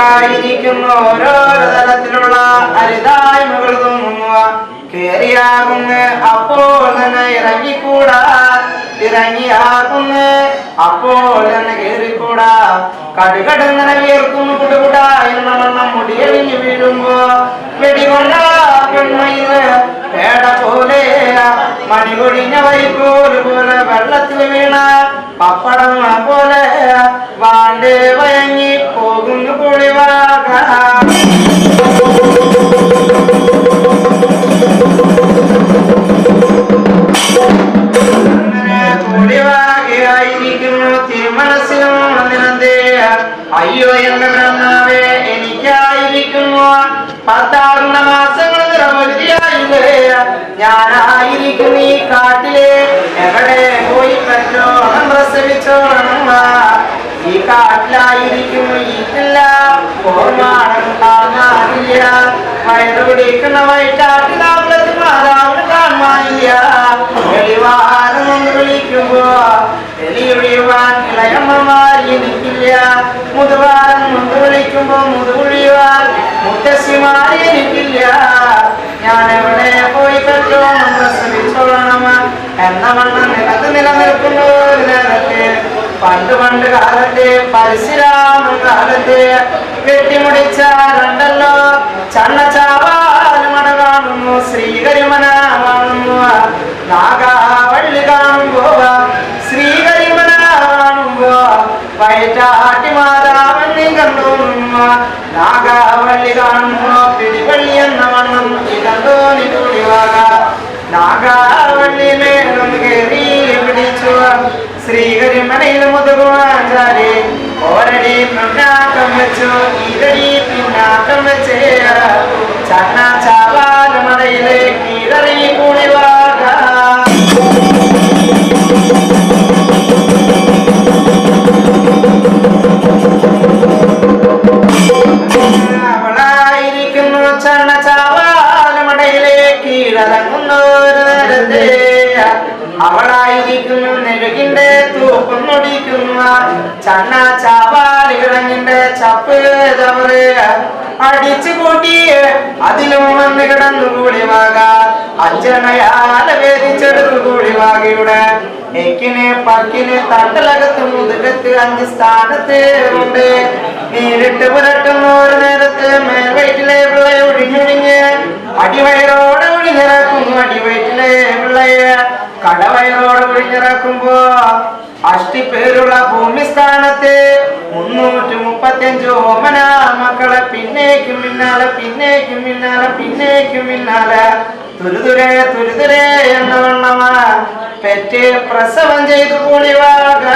അവൾക്കായിരിക്കുന്നു ഓരോരോ തരത്തിലുള്ള അരുതായ്മകൾ തോന്നുക കേറിയാകുന്ന അപ്പോൾ തന്നെ ഇറങ്ങിക്കൂടാ. ഇറങ്ങിയാകുന്ന അപ്പോൾ തന്നെ കേറിക്കൂടാ. കടുകട വീർക്കുന്നു കുടുകൂടാ എന്ന വണ്ണം മുടിയഴിഞ്ഞു വീഴുമ്പോ. വെടികൊണ്ട പെൺമയിൽ പേട പോലെ മണികൊഴിഞ്ഞ വൈക്കോൽ പോലെ വെള്ളത്തിൽ വീണ. പപ്പടം പോലെ വാണ്ടേ കാട്ടിലെ എവിടെ പോയി പറ്റോണം പ്രസവിച്ചോണം ഈ കാട്ടിലായിരിക്കും ഈറ്റില്ല ഓർമാണം കാണാനില്ല വയറ് പിടിക്കുന്ന വയറ്റാട്ടിലാവുള്ളത് മാതാവിന് കാണാനില്ല. വെളിവാരം കൊണ്ട് വിളിക്കുമ്പോ വെളിയൊഴിയുവാൻ ഇളയമ്മമാർ എനിക്കില്ല. മുതുവാരം കൊണ്ട് വിളിക്കുമ്പോ മുതുകുഴിയുവാൻ മുത്തശ്ശിമാർ എനിക്കില്ല. ഞാൻ എവിടെ പോയി പറ്റോണം പ്രസവിച്ചോളണം എന്ന വണ്ണം നിലത്ത് നിലനിൽക്കുന്ന ഒരു നേരത്തെ പണ്ട് പണ്ട് കാലത്തെ പരശുരാമ കാലത്തെ വെട്ടിമുടിച്ച രണ്ടല്ലോ ചണ്ണച്ചാവാലുമട കാണുന്നു ശ്രീകരിമന കാണുന്നു നാഗാവള്ളി കാണുമ്പോ ശ്രീകരിമന കാണുമ്പോ വയറ്റാട്ടി മാതാവെന്നി കണ്ടു നാഗാവള്ളി കാണുമ്പോ പിടിവള്ളി എന്ന വണ്ണം ഇതോ നിടുവാക നാഗാവള്ളി മേലും കയറി പിടിച്ചു ശ്രീകരിമണയിൽ മുതുകുവാചാരി ഓരടി പിന്നാക്കം വെച്ചു ഇരടി പിന്നാക്കം വെച്ചേ ചന്ന ചാവാല മടയിലെ കീഴറി കൂടിവാക അവളായിരിക്കുന്നു ഒരു നേരത്തെ അവളായിരിക്കുന്നു നെരുകിന്റെ തൂപ്പം നൊടിക്കുന്ന ചണ്ണ ചാവാലികളങ്ങിന്റെ ചപ്പ് തവറ് അടിച്ചു കൂട്ടി അതിലും വന്ന് കിടന്നു കൂടിവാക. അഞ്ചണയാല വേദിച്ചെടുത്തു കൂടിവാകയുടെ. എക്കിന് പക്കിന് തട്ടലകത്ത് മുതുകത്ത് അഞ്ച് സ്ഥാനത്ത് ഉണ്ട്. നേരിട്ട് പുരട്ടുന്ന ഒരു നേരത്ത് മേൽവയറ്റിലെ പിള്ളയെ ഒഴിഞ്ഞൊഴിഞ്ഞ് അടിവയറോടെ ഒഴിഞ്ഞിറക്കുന്നു അടിവയറ്റിലെ പിള്ളയെ കടവയറോടെ പേരുള്ള അഷ്ടിപ്പേരുള്ള ഭൂമിസ്ഥാനത്ത് മുന്നൂറ്റി മുപ്പത്തിയഞ്ച് ഓമന മക്കളെ പിന്നേക്കും പിന്നാലെ പിന്നേക്കും പിന്നാലെ പിന്നേക്കും പിന്നാലെ. തുരുതുരേ തുരുതുരേ എന്ന വണ്ണമ. പെറ്റ് പ്രസവം ചെയ്തു പൊളിവാക.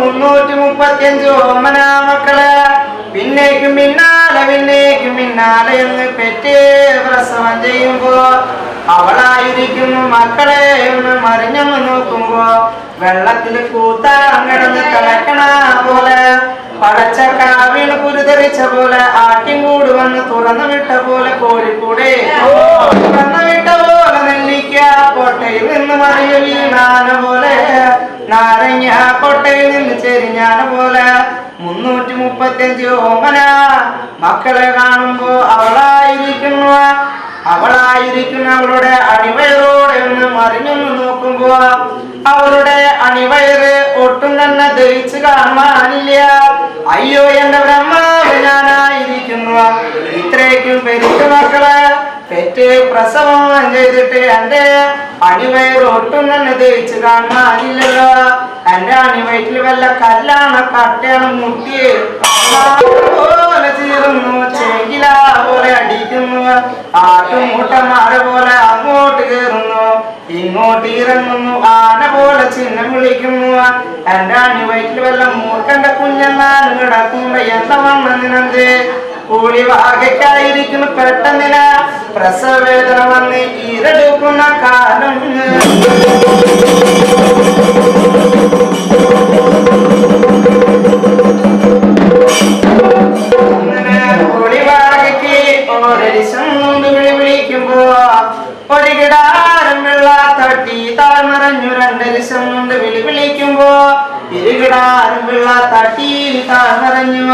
മുന്നൂറ്റി മുപ്പത്തിയഞ്ച് ഓമന മക്കൾ. പിന്നേക്കും പിന്നാലെ പിന്നേക്കും പിന്നാലെ എന്ന് പെറ്റേ പ്രസവം ചെയ്യുമ്പോ അവളായിരിക്കുന്നു മക്കളെ ഒന്ന് മറിഞ്ഞൊന്ന് നോക്കുമ്പോ വെള്ളത്തിൽ കൂത്താൻ കിടന്ന് കളക്കണ പോലെ പടച്ച കാവിൽ കുരുതെറിച്ച പോലെ ആട്ടിൻകൂട് വന്ന് തുറന്നു വിട്ട പോലെ കോഴിക്കൂടെ. തുറന്നു മുന്നൂറ്റി മുപ്പത്തിയഞ്ച് ഓമന. മക്കളെ കാണുമ്പോ അവളായിരിക്കുന്നു. അവളായിരിക്കുന്ന അവളുടെ അണിവയറോടെ ഒന്ന് മറിഞ്ഞൊന്ന് നോക്കുമ്പോ അവളുടെ അണിവയറ് ഒട്ടും തന്നെ ദഹിച്ചു കാണാനില്ല അയ്യോ എന്റെ ബ്രഹ്മാവ് ഞാനായിരിക്കുന്നു. ഇത്രയ്ക്കും പെരുത്തു മക്കളെ. പെറ്റ് പ്രസവം ചെയ്തിട്ട് എന്റെ അണിവയർ ഒട്ടും തന്നെ ദഹിച്ചു കാണാനില്ലല്ലോ എന്റെ അണിവയറ്റിൽ വല്ല കല്ലാണ് കട്ടയാണ് മുട്ടിയെ. പോലെ ചീറുന്നു ചെങ്കിൽ അടിയില പോലെ അടിക്കുന്നു. ആട്ടുമൂട്ടന്മാരെ പോലെ അങ്ങോട്ട് കയറുന്നു. ഇങ്ങോട്ട് ഇറങ്ങുന്നു ആന പോലെ ചിഹ്നം വിളിക്കുന്നു. എന്റെ അണിവയറ്റിൽ വല്ല മൂർക്കന്റെ കുഞ്ഞെന്നാലും കിടക്കുമ്പോ എന്താ വന്നതിനെന്ത് കൂലി വാകയ്ക്കായിരിക്കുന്നു പെട്ടെന്നിന. ഒളിവാകയ്ക്ക് ഓരരിശം കൊണ്ട് വിളി വിളിക്കുമ്പോ ഇരുകിടാരം വെള്ള തട്ടി താഴ്മറഞ്ഞു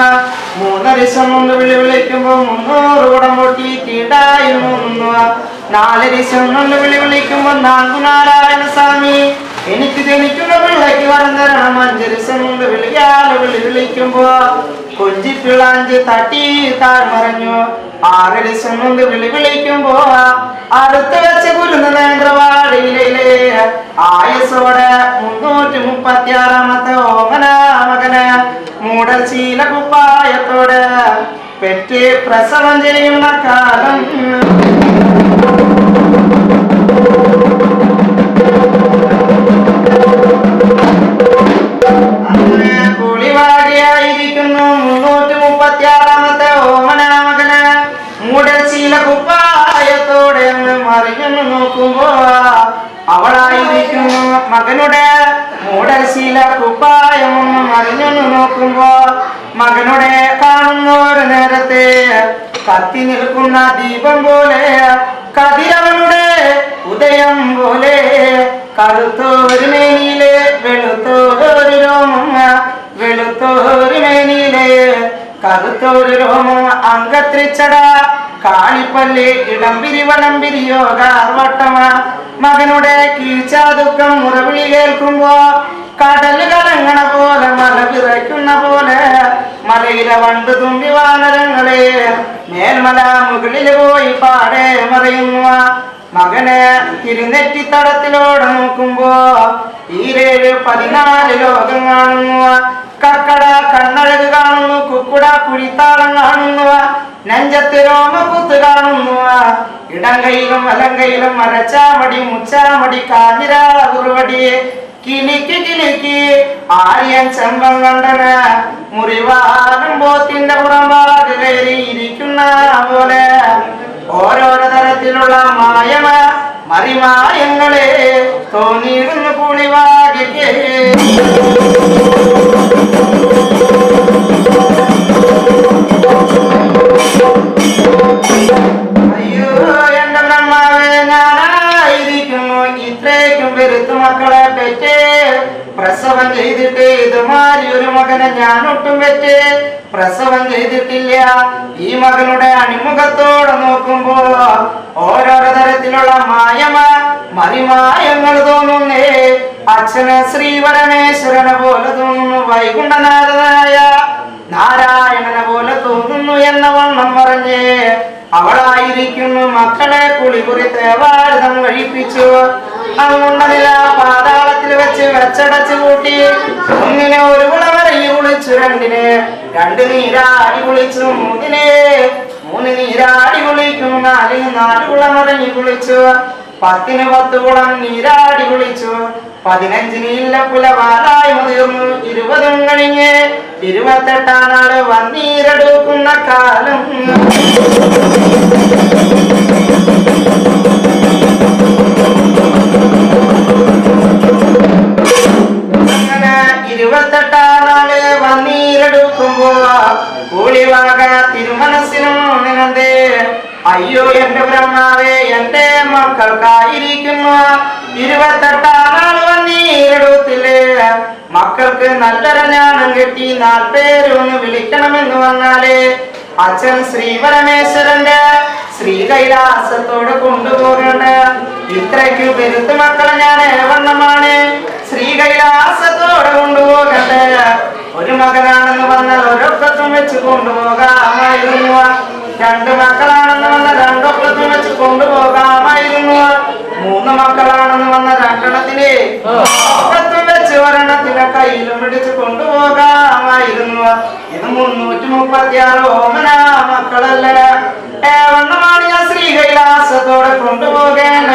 മൂന്നരിശം ഒന്ന് വിളി വിളിക്കുമ്പോ മുന്നൂറ് പൊട്ടി തീണ്ടായി മൂന്നു നാലരിശം ഒന്ന് വിളി വിളിക്കുമ്പോ നാഗുനാരായണ സ്വാമി. എനിക്ക് ജനിക്കുന്ന പിള്ളയ്ക്ക് വരം തരണം അഞ്ചരിശം കൊണ്ട് വിളിക്കാതെ വിളി വിളിക്കുമ്പോ കൊഞ്ചി പിള്ളാഞ്ച് തട്ടി താഴ്മറഞ്ഞു ആറരിശം കൊണ്ട് വിളി വിളിക്കുമ്പോ അടുത്ത് വെച്ച് കുരുന്ന് നേന്ത്രവാടിയിലെ. ആയുസോടെ മുന്നൂറ്റി മുപ്പത്തി ആറാമത്തെ ഓമന മകന് മൂടൽ ശീല കുപ്പായത്തോടെ പെറ്റ് പ്രസവം ചെയ്യുന്ന കാലം മകനുടെ മൂടശീല കുപ്പായമൊന്നും മറിഞ്ഞു നോക്കുമ്പോ മകനുടെ കാണുന്ന ഒരു നേരത്തെ കത്തി നിൽക്കുന്ന ദീപം പോലെ കതിരവനുടെ ഉദയം പോലെ കറുത്തോരു മേനിയിലെ വെളുത്തോരു രോമം വെളുത്തോരു മേനിയിലെ കറുത്തോരു രോമം അങ്കത്രിച്ചട കാളിപ്പല്ല് ഇടംപിരി വടംപിരി യോഗാർവട്ടമ. മകനുടെ കീഴ്ച ദുഃഖം മുറവിളി കേൾക്കുമ്പോ കടൽ കലങ്ങണ പോലെ മല വിറയ്ക്കുന്ന പോലെ മലയിലെ വണ്ട് തുമ്പി വാനരങ്ങളെ മേൽമല മുകളിൽ പോയി പാടെ മറയുന്നു. മകനെ തിരുനെറ്റി തടത്തിലോട് നോക്കുമ്പോ ഈരേഴ് പതിനാല് ലോകം കാണുന്നു. കക്കട കണ്ണഴക് കാണുന്നു കുക്കുട കുഴിത്താളം കാണുന്നു. നെഞ്ചത്ത് രോമകുത്ത് കാണുന്നു ഇടം കൈയിലും വലം കൈയിലും മരച്ചാമടി മുച്ചാമടി കാഞ്ഞിരാള കുറുവടി കിലിക്ക് കിലിക്ക് ആര്യൻ ചെമ്പം കണ്ടന് മുറിവാനം പോത്തിന്റെ പുറംപാട് കയറിയിരിക്കുന്ന പോലെ ഓരോരോ തരത്തിലുള്ള മായമ മറിമായങ്ങളെ തോന്നിയിരുന്നു പുളിവാകെ അയ്യോ ഇതുമാതിരി ഒരു മകനെ ഞാൻ ഒട്ടും വെച്ച് പ്രസവം ചെയ്തിട്ടില്ല. ഈ മകനുടെ അണിമുഖത്തോടെ നോക്കുമ്പോ ഓരോരോ തരത്തിലുള്ള മായമ മറിമായങ്ങൾ തോന്നുന്നേ. അച്ഛന് ശ്രീപരമേശ്വരനെ പോലെ തോന്നുന്നു വൈകുണ്ഠനാഥനായ നാരായണനെ പോലെ തോന്നുന്നു എന്ന വണ്ണം പറഞ്ഞ് അവളായിരിക്കുന്നു മക്കളെ കുളികുറി തേവാരതം കഴിപ്പിച്ചു. അങ്ങുണ്ടതില വെച്ച് വെച്ചടച്ച് കൂട്ടി. ഒന്നിനെ ഒരു വിളവരയി കുളിച്ചു രണ്ടിന്. രണ്ട് നീരാടി കുളിച്ചു മൂന്നിനെ. മൂന്ന് നീരാടി കുളിക്കും നാലിന് നാല് കുളമറങ്ങി കുളിച്ചു. പത്തിന് പത്ത് കുളം നീരാടി കുളിച്ചു. പതിനഞ്ചിന് ഇല്ല പുലവാലായി മുതിർന്നു. ഇരുപതും കഴിഞ്ഞ് ഇരുപത്തെട്ടാം നാൾ വന്നീരെടുക്കുന്ന കാലം. അങ്ങനെ ഇരുപത്തെട്ടാം നാൾ വന്നീരെടുക്കുമ്പോ കൂലിവാക തിരുമനസ്സിനും നിനന്തേ. അയ്യോ എന്റെ ബ്രഹ്മാവേ എന്റെ മക്കൾക്കായിരിക്കുന്നു. ഇരുപത്തെട്ടാം നാൾ വന്നീരെടുത്തില്ലേ. മക്കൾക്ക് നല്ലൊരു ഞാനും കിട്ടി നാൽപ്പേരൊന്ന് വിളിക്കണമെന്ന് വന്നാലേ. അച്ഛൻ ശ്രീ പരമേശ്വരന്റെ ശ്രീ കൈലാസത്തോട് കൊണ്ടുപോകേണ്ട. ഇത്രയ്ക്ക് പെരുത്ത് മക്കളെ ഞാൻ ഏവണ്ണമാണ്. ശ്രീ കൈലാസത്തോട് കൊണ്ടുപോകേണ്ട. ഒരു മകനാണെന്ന് പറഞ്ഞാൽ ഒരൊക്കത്തും വെച്ച് കൊണ്ടുപോകാമായിരുന്നു. രണ്ട് മക്കളാണെന്ന് വന്ന രണ്ടൊക്കത്തും വെച്ച് കൊണ്ടുപോകാമായിരുന്നു. മൂന്ന് മക്കളാണെന്ന് വന്ന രണ്ടെണ്ണത്തിനെ ഒക്കത്തും വെച്ച് ഒരെണ്ണത്തിനെ കയ്യിലും പിടിച്ച് കൊണ്ടുപോകാമായിരുന്നു. മുപ്പത്തിയാറ് ഓമന മക്കളല്ല ഏവണ്ണമാണ് ഞാൻ ശ്രീ കൈലാസത്തോടെ കൊണ്ടുപോകേണ്ട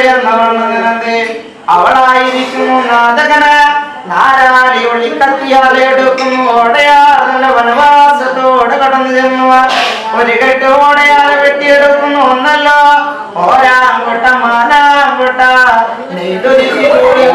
അവളായിരിക്കുന്നു നാദകന. നാരാളി ഒളി കത്തിയാലെടുക്കുന്നു ഓടയാറിന്റെ വനവാസത്തോടെ കടന്നു ചെന്നു ഒരു കെട്ട് ഓടയാലെ വെട്ടിയെടുക്കുന്നു ഒന്നല്ലോ. ഓരാങ്കൊട്ട മാനാങ്കൊട്ട കൂടി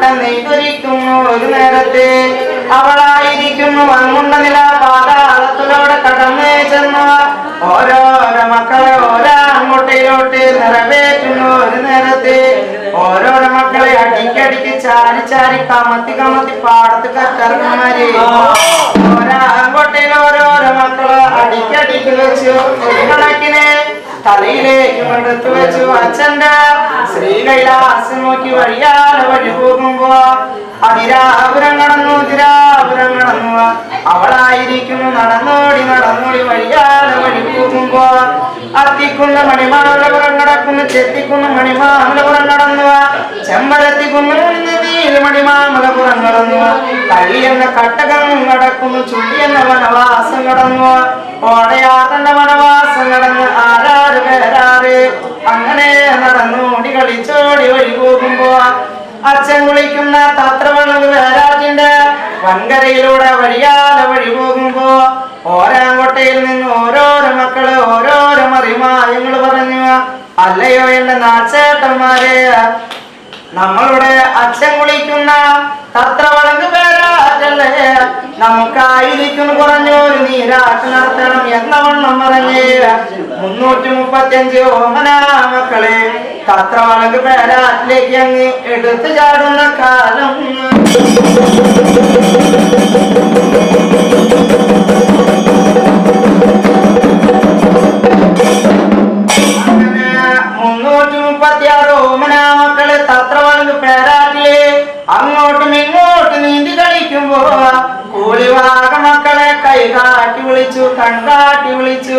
മാനാങ്കോട്ടം നെയ്തൊരിക്കുന്നു ഒരു നേരത്തെ. അവളായിരിക്കുന്നു അങ്ങുണ്ട നില പാതാളത്തിലൂടെ കടന്നു ചെന്ന. ഓരോരോ മക്കളെ ഓരാങ്കോട്ടയിലോട്ട് നിറവേറ്റുന്നു ഒരു നേരത്തെ. ഓരോരോ മക്കളെ അടിക്കടിക്ക് ചാരി ചാരി കമത്തി കമത്തി പാടത്ത് കത്തിറങ്ങുമാര്. ഓരാങ്കോട്ടയിൽ ഓരോരോ മക്കളെ അടിക്കടിക്ക് വെച്ച്. ഒരു കണക്കിന് തലയിലേക്ക് എടുത്തു വെച്ചു. അച്ഛന്റെ ശ്രീകൈലാസം നോക്കി വഴിയാലെ വഴി പോകുമ്പോ അതിരാപുരം കടന്നു തിരാപുരം കടന്നു. അവളായിരിക്കുന്നു നടന്നോടി നടന്നോടി വഴിയാലെ വഴി പോകുമ്പോ അത്തിക്കുന്ന മണിമാമലപുരം കടക്കുന്നു ചെത്തിക്കുന്ന മണിമാമലപുരം കടന്നു ചെമ്പരത്തിക്കുന്നു മണിമാമലപുരം കടന്നു. കള്ളി എന്ന കട്ടകം കടക്കുന്നു ചുള്ളി എന്ന വനവാസം കടന്നു. ഓടയാത്തന്റെ വനവാസം കടന്ന് ആരാറ് പേരാറ് അങ്ങനെ നടന്നോടി കളിച്ചോടി വഴി അച്ഛൻ കുളിക്കുന്ന തത്രവണ്ണത് വേരാറ്റിന്റെ വൻകരയിലൂടെ വഴിയാതെ വഴി പോകുമ്പോ ഓരാങ്കോട്ടയിൽ നിന്ന് ഓരോരോ മക്കൾ ഓരോരോ മറിമായങ്ങൾ പറഞ്ഞു അല്ലയോ എന്റെ നാച്ചേട്ടന്മാരെ നമ്മളുടെ അച്ഛൻ കുളിക്കുന്ന തത്ര തത്രവളങ്ക് പേരാറ്റല്ലേ? നമുക്കായിരിക്കും കുറഞ്ഞൊരു നീരാട്ട് നടത്തണം എന്ന വണ്ണം പറഞ്ഞ്. മുന്നൂറ്റി മുപ്പത്തിയഞ്ച് ഓമന മക്കളെ തത്രവളങ്ക് പേരാറ്റിലേക്ക് അങ്ങ് എടുത്തു ചാടുന്ന കാലം. മക്കളെ കൈ കാട്ടി വിളിച്ചു കൺകാട്ടി വിളിച്ചു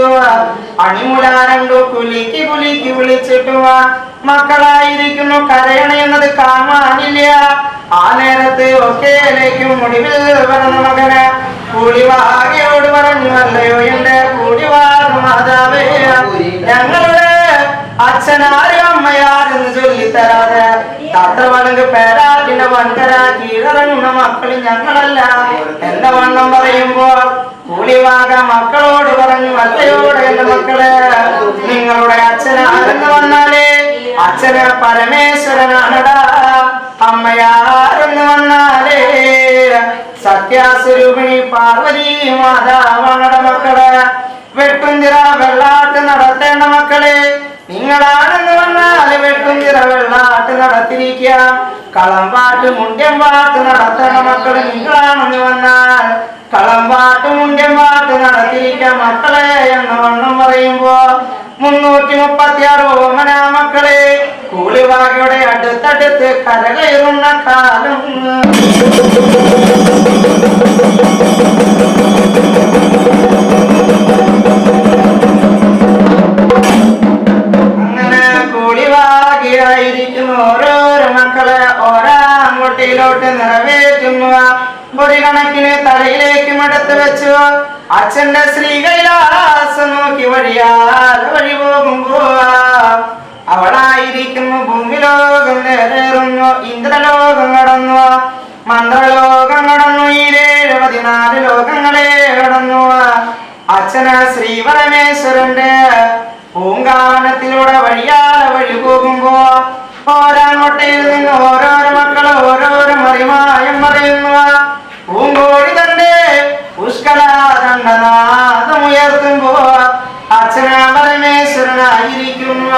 അണിമുല രണ്ടു കുലിക്ക് കുലിക്ക് വിളിച്ചിട്ടു മക്കളായിരിക്കുന്നു കരയണയുന്നത് കാണാനില്ല. ആ നേരത്ത് ഒക്കെ മുടിവിൽ പറഞ്ഞ മകന്. പുളിവാകയോട് പറഞ്ഞു അല്ലയോ എന്റെ കൂലിവാക മാതാവേ ഞങ്ങളുടെ അച്ഛനാരും അമ്മയാരെന്ന് ചൊല്ലിത്തരാതെ തത്രവണങ്ക് പേരാറ്റിന്റെ വണ്ടര കീഴറങ്ങുന്ന മക്കൾ ഞങ്ങളല്ല. എന്ന വണ്ണം പറയുമ്പോ കൂലിവാക മക്കളോട് പറഞ്ഞു അല്ലയോട് എന്റെ മക്കൾ നിങ്ങളുടെ അച്ഛനാരെന്ന് വന്നാലേ? അച്ഛന് പരമേശ്വരനാണടാ. അമ്മയാരെന്ന് വന്നാലേ? സത്യാസ്വരൂപിണി പാർവതി മാതാവാണട മക്കൾ. വെട്ടുന്തിര വെള്ളാട്ട് നടത്തേണ്ട മക്കളെ. നിങ്ങളാണെന്ന് വന്നാൽ വെട്ടും വെള്ളാട്ട് നടത്തിരിക്കുക കളം പാട്ട് മുണ്ടൻ പാട്ട് നടത്തണ മക്കൾ നിങ്ങളാണെന്ന് വന്നാൽ കളം പാട്ട് മുണ്ടൻ പാട്ട് നടത്തിരിക്കുക മക്കളെ എന്ന് വണ്ണം പറയുമ്പോ. മുന്നൂറ്റി മുപ്പത്തി ആറ് ഓമന മക്കളെ കൂളിവാകയുടെ അടുത്തടുത്ത് കരകയറുന്ന കാലം. കൂടിവാകിയായിരിക്കുന്നു ഓരോരോ മക്കളെ. ഓരോ അങ്ങോട്ടിലോട്ട് നിറവേറ്റുന്നു. ഒരു കണക്കിന് മടത്ത് വെച്ചു. അച്ഛന്റെ ശ്രീകൈലാസം നോക്കി വഴിയാൽ വഴി പോകുമ്പോ അവളായിരിക്കുന്നു ഭൂമിലോകം നേരേറുന്നു ഇന്ദ്രലോകം കടന്നു മന്ത്രലോകം കടന്നു ഈ പതിനാല് ലോകങ്ങളെ കടന്നു. അച്ഛന് ശ്രീ പരമേശ്വരന്റെ പൂങ്കാവനത്തിലൂടെ വഴിയാതെ വഴി പോകുമ്പോ ഓരാങ്ങോട്ടയിൽ നിന്ന് ഓരോരോ മക്കൾ ഓരോരോ മറിമായം പറയുന്നു. പൂങ്കോഴി തന്റെ പുഷ്കലാദണ്ഡനാഥമുയർത്തുമ്പോ അച്ഛനാ പരമേശ്വരനായിരിക്കുന്ന.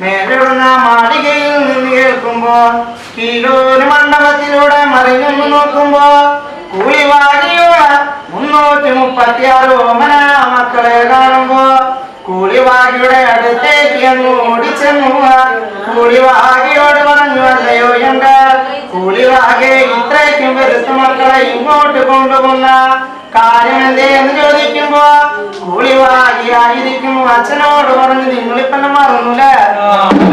മേലിടുന്ന മാളികയിൽ നിന്ന് കേൾക്കുമ്പോ കീഴൂര് മണ്ഡപത്തിലൂടെ മറിഞ്ഞു നോക്കുമ്പോ കൂലി വാങ്ങിയോ മുന്നൂറ്റി മുപ്പത്തിയാറ് ഓമന മക്കളെ കാണുമ്പോ കൂലിവാകിയുടെ അടുത്തേക്ക് ഓടിച്ചെന്നു കൂലിവാകിയോട് പറഞ്ഞു അല്ലയോ എന്താ? കൂലിവാകെ ഇത്രയ്ക്കും വരുത്തു മക്കളെ ഇങ്ങോട്ട് കൊണ്ടുപോകുന്ന കാര്യം എന്തേന്ന് ചോദിക്കുമ്പോ കൂലിവാകിയായിരിക്കും അച്ഛനോട് പറഞ്ഞു നിങ്ങളിപ്പന്നെ മറന്നുല്ലേ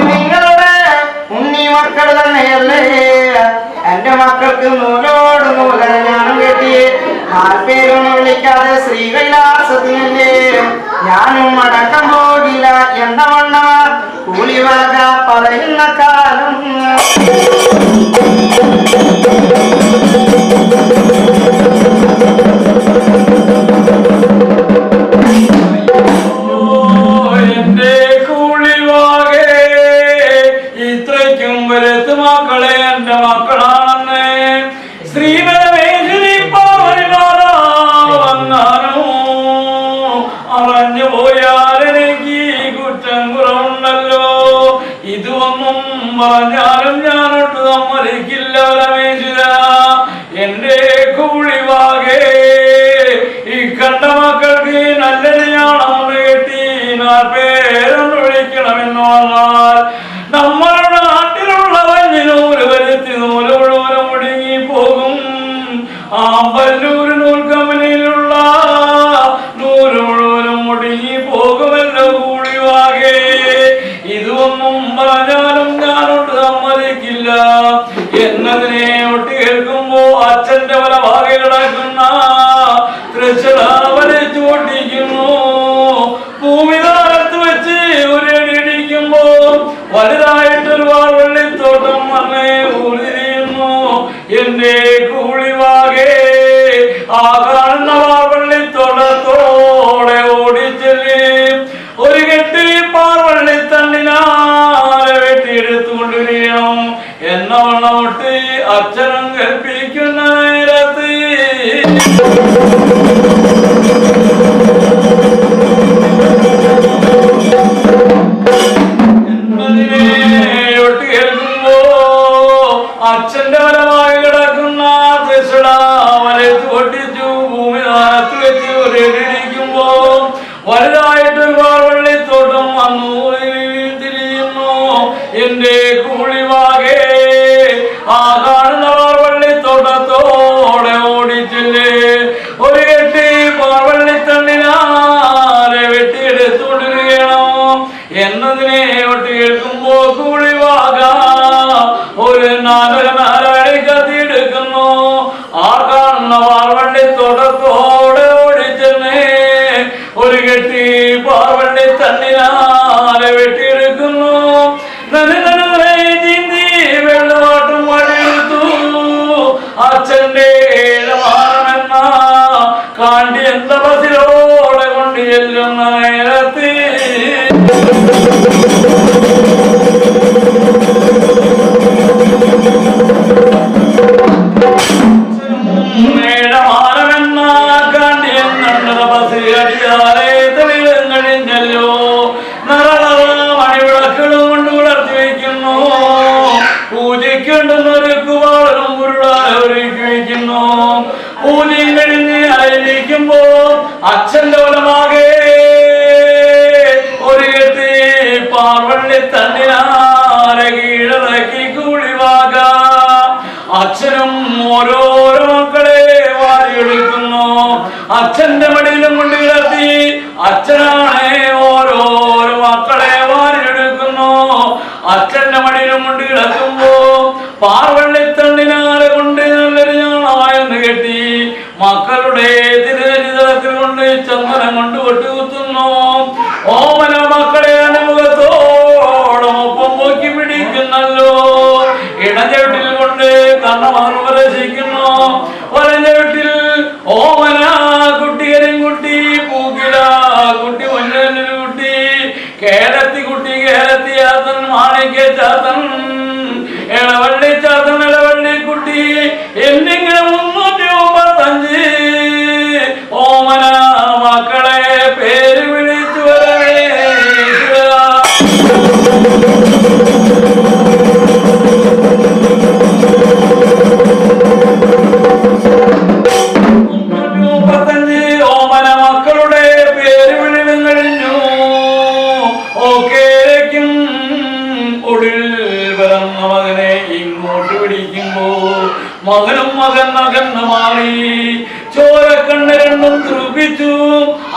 നിങ്ങളുടെ ഉണ്ണി മക്കൾ തന്നെയല്ലേ? എന്റെ മക്കൾക്ക് നൂലോട് നൂലര ഞാനും കെട്ടി. പേരൊന്നും വിളിക്കാതെ ശ്രീകൈലാസത്തിനല്ലേ? ಯಾನು ಮಾಡಕ ಹೋಗಿಲ್ಲ ಎಂದವಣ್ಣ. ಕೂಲಿವಾಗ ಪದ ಕಾಲು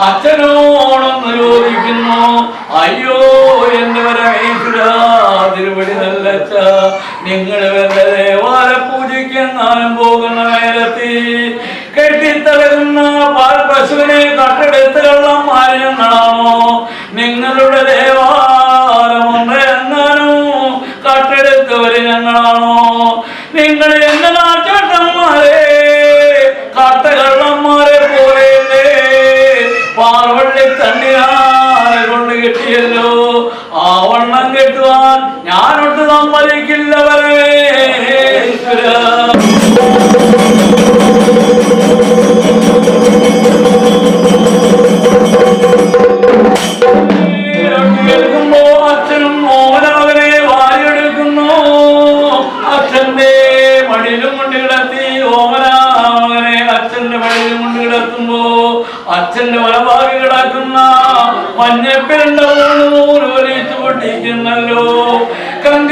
അച്ഛനോടൊന്ന് ചോദിക്കുന്നു അയ്യോ എന്റെ തിരുവടി നല്ലച്ച നിങ്ങൾ വല്ല ദേവാല പൂജയ്ക്ക് പോകുന്ന നേരത്തി കെട്ടിത്തളരുന്ന പാൽ പശുവിനെ കട്ടെടുത്ത് കള്ളം മാലിന്യങ്ങളാണോ? നിങ്ങളുടെ ദേവാലമുണ്ട് എങ്ങാനും കട്ടെടുത്തവര് ഞങ്ങളാണോ? നിങ്ങൾ എന്ന നാട്ടന്മാരെ കാട്ടകള്ളന്മാരെ പരമേശ്വര കേൾക്കുമ്പോ അച്ഛനും മോഹനമകനെ വാരിയെടുക്കുന്നു. അച്ഛന്റെ മടിയിലും കൊണ്ട് കിടത്തി ഓമനാമകനെ അച്ഛന്റെ മടിയിലും കൊണ്ട് കിടത്തുമ്പോ അച്ഛന്റെ വലഭാഗി കിടക്കുന്ന മഞ്ഞപ്പിരണ്ട പൊട്ടിക്കുന്നല്ലോ. കങ്കമണി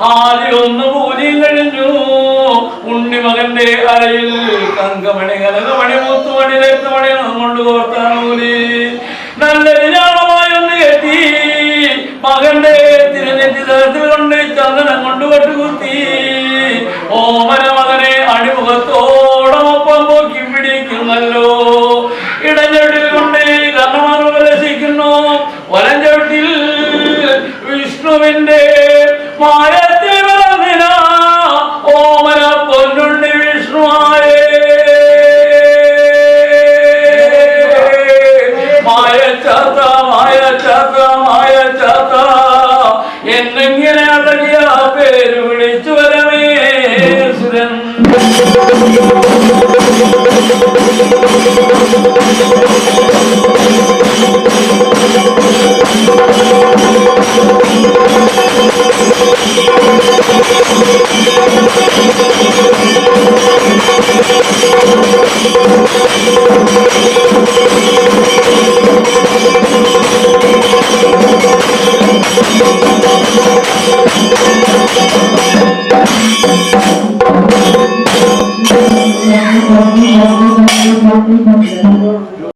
ആദ്യം ഒന്ന് പൂജയും കഴിഞ്ഞു. ഉണ്ണിമകന്റെ അരയിൽ തങ്കമണി കനകമണി Thank